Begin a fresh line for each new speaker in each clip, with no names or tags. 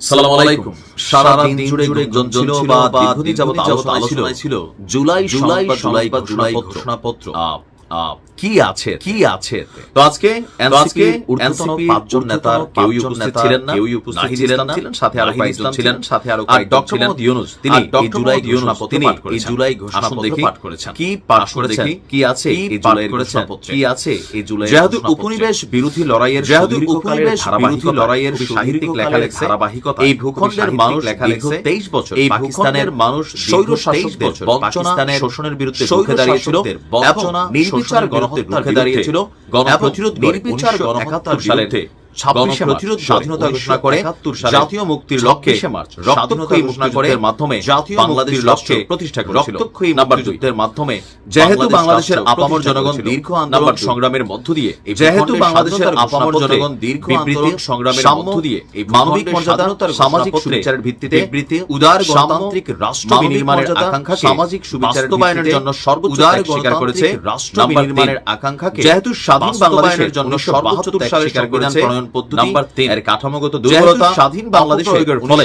সালাম আলাইকুম। সারা দিন জুড়ে গুঞ্জন ছিল বা দীর্ঘদিন যাবত আলোচনায় ছিল। জুলাই জুলাই জুলাই বা জুলাই ঘোষণাপত্র। কি আছে? কি আছে? তো আজকে আজকে ঊর্ধ্বতন পাঁচজন নেতার কেউই উপস্থিত ছিলেন না কেউই উপস্থিত ছিলেন না সাথে আরও কয়েকজন ছিলেন সাথে আরও কয়েকজন ছিলেন ইউনুস তিনি এই জুলাই ঘোষণাপত্র তিনি এই জুলাই ঘোষণাপত্র পাঠ করেছেন। কি পাঠ করেছেন? কি আছে এই জুলাই ঘোষণাপত্রে? কি আছে এই জুলাই যেহেতু উপনিবেশ বিরোধী লড়াইয়ের যেহেতু উপনিবেশ বিরোধী লড়াইয়ের সাহিত্যিক লেখা লেখছে ধারাবাহিকতা এই ভূখণ্ডের মানুষ লেখা লেখছে 23 বছর এই পাকিস্তানের মানুষ স্বৈর শাসকদের পাকিস্তানের শোষণের বিরুদ্ধে রুখে দাঁড়িয়েছিল। এবং নির্বিচার গণহত্যার বিরুদ্ধে দাঁড়িয়েছিল। গণপ্রতিরোধ নির্বিচার গণহত্যার সালের ছাব্বিশে প্রতিরোধ স্বাধীনতা ঘোষণা করে জাতীয় মুক্তির লক্ষ্যে মার্চ রক্তক্ষয়ী ঘোষণা করে মাধ্যমে জাতীয় বাংলাদেশ লক্ষ্যে প্রতিষ্ঠা করেছিল। রক্তক্ষয়ী নাম্বার যুদ্ধের মাধ্যমে যেহেতু বাংলাদেশের আপামর জনগণ দীর্ঘ আন্দোলন সংগ্রামের মধ্য দিয়ে যেহেতু বাংলাদেশের আপামর জনগণ দীর্ঘ আন্দোলন সংগ্রামের মধ্য দিয়ে এই মানবিক মর্যাদা সামাজিক সুবিচারের ভিত্তিতে বিবৃতি উদার গণতান্ত্রিক রাষ্ট্র বিনির্মাণের আকাঙ্ক্ষা সামাজিক সুবিচারের জন্য সর্বোচ্চ ত্যাগ স্বীকার করেছে রাষ্ট্র বিনির্মাণের আকাঙ্ক্ষাকে যেহেতু স্বাধীন বাংলাদেশের জন্য সর্বোচ্চ স্বীকার করেছে প্রণয়ন পদ্ধতি নাম্বার তিন এর কাঠামোগত দুর্বলতা স্বাধীন বাংলাদেশের ফলে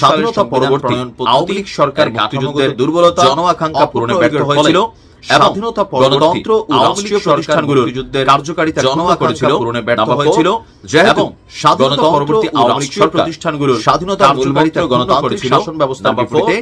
স্বাধীনতা পরবর্তী আওয়ামী লীগ সরকার মুক্তিযুদ্ধের দুর্বলতা জন আকাঙ্ক্ষা পূরণে ব্যর্থ হয়েছিল। স্বাধীনতা গণতন্ত্র ও রাষ্ট্রীয় প্রতিষ্ঠানগুলোর যুদ্ধের কার্যকারিতা জন করেছিল পূরণে ব্যর্থ হয়েছিল। যেহেতু স্বাধীনতা পরবর্তী আওয়ামী লীগ প্রতিষ্ঠানগুলোর স্বাধীনতা গণতন্ত্র গণতান্ত্রিক শাসন ব্যবস্থা বিপরীতে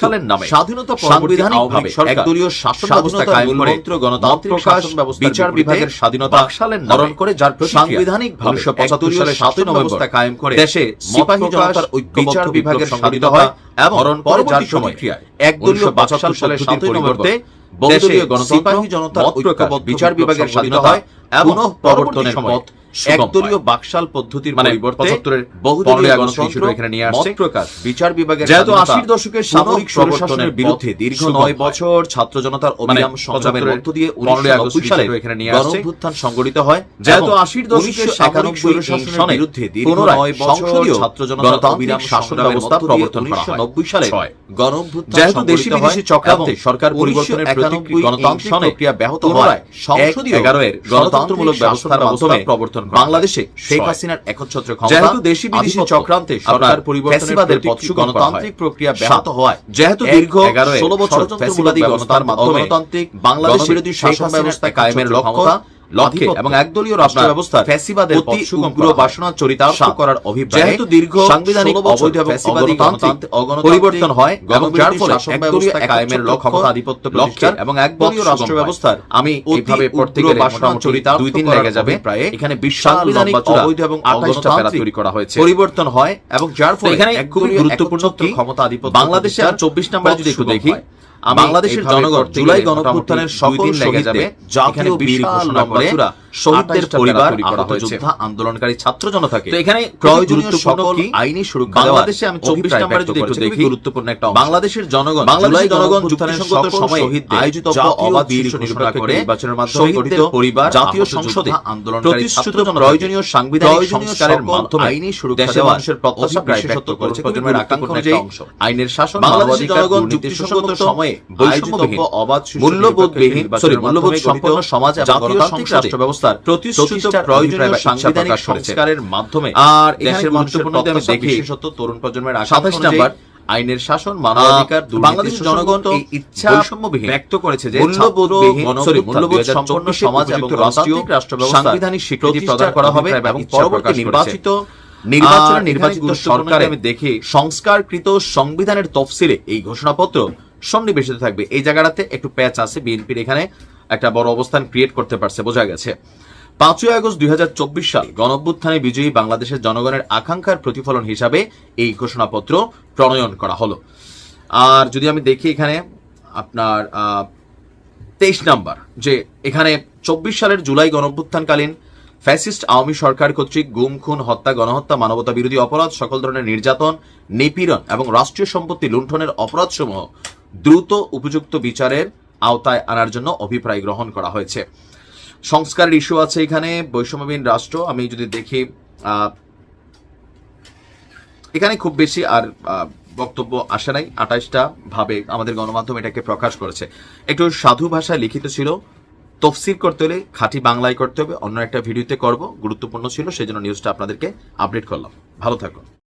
সালের নামে স্বাধীনতা সাংবিধানিকভাবে একদলীয় শাসন ব্যবস্থা কায়েম করে গণতান্ত্রিক শাসন ব্যবস্থা বিচার বিভাগের স্বাধীনতা সালের হরণ করে যার সাংবিধানিক ভাবে 1975 সালে 7 নভেম্বর কায়েম করে দেশে সিপাহী জনতার ঐক্যবদ্ধ বিভাগের সংগঠিত হয় এবং পরবর্তী সময় একদলীয় 72 সালে 7 নভেম্বর বহুদলীয় গণতন্ত্র জনতার ঐক্যবদ্ধ বিচার বিভাগের স্বাধীনতা হয় এবং প্রবর্তনের পথ একদলীয় বাকশাল পদ্ধতির মানে বহুদলীয় গণতন্ত্র এখানে নিয়ে আসছে। প্রকার বিচার বিভাগের যেহেতু আশির দশকের সামরিক বিরুদ্ধে দীর্ঘ নয় বছর ছাত্র জনতার অবিরাম সংগ্রামের মধ্য দিয়ে উনিশশো সালে সংগঠিত হয়। যেহেতু আশির দশকের শাসনের বিরুদ্ধে দীর্ঘ নয় বছর ছাত্র জনতার অবিরাম শাসন ব্যবস্থা প্রবর্তন করা হয়। উনিশশো সালে গণঅভ্যুত্থান দেশে দেশি বিদেশি চক্রান্তে সরকার পরিবর্তনের প্রতীকী গণতান্ত্রিক প্রক্রিয়া ব্যাহত হওয়ায় সংসদীয় এগারো এর গণতন্ত্রমূলক ব্যবস্থার মাধ্যমে প্রবর্তন বাংলাদেশে শেখ হাসিনার একচ্ছত্র ক্ষমতা যেহেতু দেশি বিদেশি চক্রান্তে সরকার পরিবর্তনের গণতান্ত্রিক প্রক্রিয়া ব্যাহত হওয়ায় যেহেতু দীর্ঘ ষোলো বছর ফ্যাসিবাদী গণতার মাধ্যমে গণতান্ত্রিক বাংলাদেশ বিরোধী শাসন ব্যবস্থা কায়েমের লক্ষ্য লক্ষ্যে এবং একদলীয় রাষ্ট্র ব্যবস্থা ফ্যাসিবাদের উগ্র বাসনা চরিতার্থ করার অভিপ্রায়ে যেহেতু দীর্ঘ সাংবিধানিক অবৈধ এবং ফ্যাসিবাদী গণতান্ত্রিক পরিবর্তন হয় এবং যার ফলে একদলীয় কায়েমের লক্ষ্য ক্ষমতা আধিপত্য এবং একদলীয় রাষ্ট্র ব্যবস্থার আমি এইভাবে পড়তে গেলে বাসনা চরিতার্থ দুই দিন লেগে যাবে। প্রায় এখানে অবৈধ এবং অগণতান্ত্রিক প্যারা তৈরি করা হয়েছে। পরিবর্তন হয় এবং যার ফলে এখানে খুবই গুরুত্বপূর্ণ ক্ষমতা আধিপত্য বাংলাদেশে আর চব্বিশ নম্বর যদি একটু দেখি বাংলাদেশের জনগণ জুলাই গণঅভ্যুত্থানের সকল লেগে যাবে। জাতীয় বীর ঘোষণা করে শহীদদের পরিবার হয়েছে। আন্দোলনকারী ছাত্র জনতাকে তো এখানে প্রয়োজনীয় সকল আইনি সুরক্ষা বাংলাদেশে আমি 24 নম্বরে যদি একটু দেখি গুরুত্বপূর্ণ একটা বাংলাদেশের জনগণ জুলাই জনগণ যুক্তিসঙ্গত সময়ে আয়োজিত অবাধ শীর্ষ নির্বাচন করে নির্বাচনের মাধ্যমে গঠিত পরিবার জাতীয় সংসদে আন্দোলনকারী প্রতিষ্ঠিত প্রয়োজনীয় সাংবিধানিক সংস্কারের মাধ্যমে আইনি সুরক্ষা দেওয়া মানুষের প্রত্যাশা বিশেষত করেছে প্রজন্মের আকাঙ্ক্ষা অনুযায়ী আইনের শাসন বাংলাদেশের জনগণ যুক্তিসঙ্গত সময়ে বৈষম্যবিহীন অবাধ মূল্যবোধবিহীন সরি মূল্যবোধ সম্পন্ন সমাজ জাতীয় রাষ্ট্র ব্যবস্থার প্রতিষ্ঠিত প্রয়োজনীয় সাংবিধানিক সংস্কারের মাধ্যমে আর দেশের গুরুত্বপূর্ণ আমি দেখি বিশেষত তরুণ প্রজন্মের সাতাশ নাম্বার আইনের শাসন মানবাধিকার বাংলাদেশের জনগণ এই ইচ্ছা ব্যক্ত করেছে যে মূল্যবোধ সম্পন্ন সমাজ এবং রাষ্ট্রীয় রাষ্ট্র সাংবিধানিক স্বীকৃতি প্রদান করা হবে এবং পরবর্তী নির্বাচিত নির্বাচনে নির্বাচিত সরকারে আমি দেখি সংস্কারকৃত সংবিধানের তফসিলে এই ঘোষণাপত্র সন্নিবেশিত থাকবে। এই জায়গাটাতে একটু প্যাচ আছে বিএনপির এখানে। একটা বড় অবস্থান ক্রিয়েট করতে পারছে, বোঝা গেছে। পাঁচই আগস্ট দুই হাজার চব্বিশ সাল গণঅভ্যুত্থানে বিজয়ী বাংলাদেশের জনগণের আকাঙ্ক্ষার প্রতিফলন হিসাবে এই ঘোষণাপত্র প্রণয়ন করা হলো। আর যদি আমি দেখি এখানে আপনার তেইশ নাম্বার, যে এখানে চব্বিশ সালের জুলাই গণঅভ্যুত্থানকালীন ফ্যাসিস্ট আওয়ামী সরকার কর্তৃক গুম, খুন, হত্যা, গণহত্যা, মানবতা বিরোধী অপরাধ, সকল ধরনের নির্যাতন, নিপীড়ন এবং রাষ্ট্রীয় সম্পত্তি লুণ্ঠনের অপরাধসমূহ দ্রুত উপযুক্ত বিচারের আওতায় আনার জন্য অভিপ্রায় গ্রহণ করা হয়েছে। সংস্কারের ইস্যু আছে এখানে, বৈষম্যবিহীন রাষ্ট্র, আমি যদি দেখি এখানে খুব বেশি আর বক্তব্য আসে নাই। আঠাইশটা ভাবে আমাদের গণমাধ্যম এটাকে প্রকাশ করেছে। একটু সাধু ভাষায় লিখিত ছিল, তফসির করতে হলে খাঁটি বাংলায় করতে হবে, অন্য একটা ভিডিওতে করব, গুরুত্বপূর্ণ ছিল সেই জন্য নিউজটা আপনাদেরকে আপডেট করলাম। ভালো থাকুন।